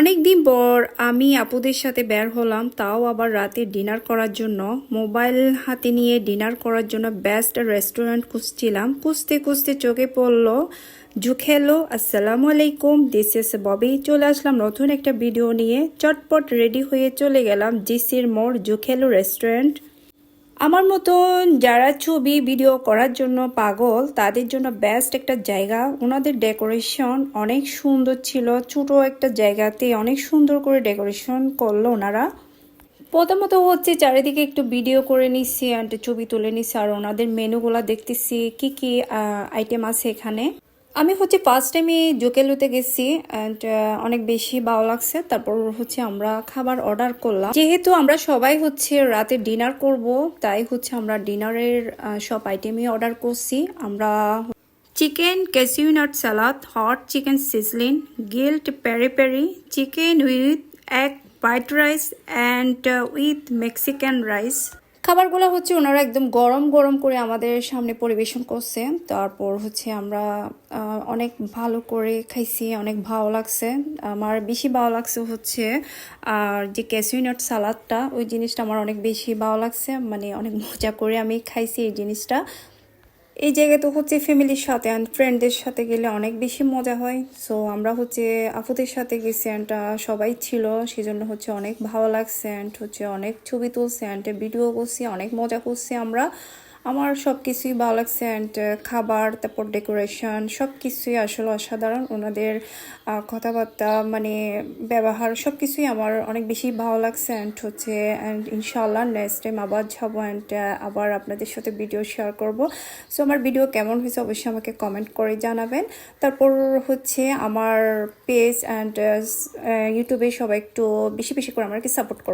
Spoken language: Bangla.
অনেক দিন পর আমি আপুদের সাথে বের হলাম, তাও আবার রাতে ডিনার করার জন্য। মোবাইল হাতে নিয়ে ডিনার করার জন্য বেস্ট রেস্টুরেন্ট খুঁজছিলাম। খুঁজতে খুঁজতে চোখে পড়ল জুখেলো আসসালামু আলাইকুম দিস ইস ববি চলে আসলাম নতুন একটা ভিডিও নিয়ে। চটপট রেডি হয়ে চলে গেলাম জিসির মোড় জুখেলো রেস্টুরেন্ট আমার মতন যারা ছবি ভিডিও করার জন্য পাগল, তাদের জন্য বেস্ট একটা জায়গা। ওনাদের ডেকোরেশন অনেক সুন্দর ছিল। ছোট একটা জায়গাতে অনেক সুন্দর করে ডেকোরেশন করল ওনারা। প্রথমত হচ্ছে চারিদিকে একটু ভিডিও করে নিচ্ছি অ্যান্ড ছবি তুলে নিচ্ছি আর ওনাদের মেনুগুলো দেখতেছি কি কি আইটেম আছে এখানে। আমি হচ্ছে ফার্স্ট টাইমে জোকেলুতে গেছি অ্যান্ড অনেক বেশি ভালো লাগছে। তারপর হচ্ছে আমরা খাবার অর্ডার করলাম। যেহেতু আমরা সবাই হচ্ছে রাতে ডিনার করব, তাই হচ্ছে আমরা ডিনারের সব আইটেমই অর্ডার করছি। আমরা chicken cashew nut salad hot chicken sizzling guilt peri peri chicken with এক white rice and with Mexican rice খাবারগুলো হচ্ছে ওনারা একদম গরম গরম করে আমাদের সামনে পরিবেশন করছে। তারপর হচ্ছে আমরা অনেক ভালো করে খাইছি, অনেক ভালো লাগছে। আমার বেশি ভালো লাগছে হচ্ছে, আর যে ক্যাসিউনাট সালাদটা, ওই জিনিসটা আমার অনেক বেশি ভালো লাগছে। মানে অনেক মজা করে আমি খাইছি এই জিনিসটা। এই জায়গায় তো হচ্ছে ফ্যামিলির সাথে অ্যান্ড ফ্রেন্ডদের সাথে গেলে অনেক বেশি মজা হয়। সো আমরা হচ্ছে আপুদের সাথে গেছি অ্যান্ড সবাই ছিল। সেজন্য হচ্ছে অনেক ভালো লাগছে অ্যান্ড হচ্ছে অনেক ছবি তুলছে অ্যান্ড ভিডিও করছি, অনেক মজা করছি আমরা। আমার সব কিছুই ভালো লাগছে অ্যান্ড খাবার, তারপর ডেকোরেশন সব কিছুই আসলে অসাধারণ। ওনাদের কথাবার্তা মানে ব্যবহার সব কিছুই আমার অনেক বেশি ভালো লাগছে অ্যান্ড হচ্ছে অ্যান্ড ইনশাল্লাহ নেক্সট টাইম আবার যাব অ্যান্ড আবার আপনাদের সাথে ভিডিও শেয়ার করব। সো আমার ভিডিও কেমন হয়েছে অবশ্যই আমাকে কমেন্ট করে জানাবেন। তারপর হচ্ছে আমার পেজ অ্যান্ড ইউটিউবে সবাই একটু বেশি বেশি করে আমাকে সাপোর্ট করবে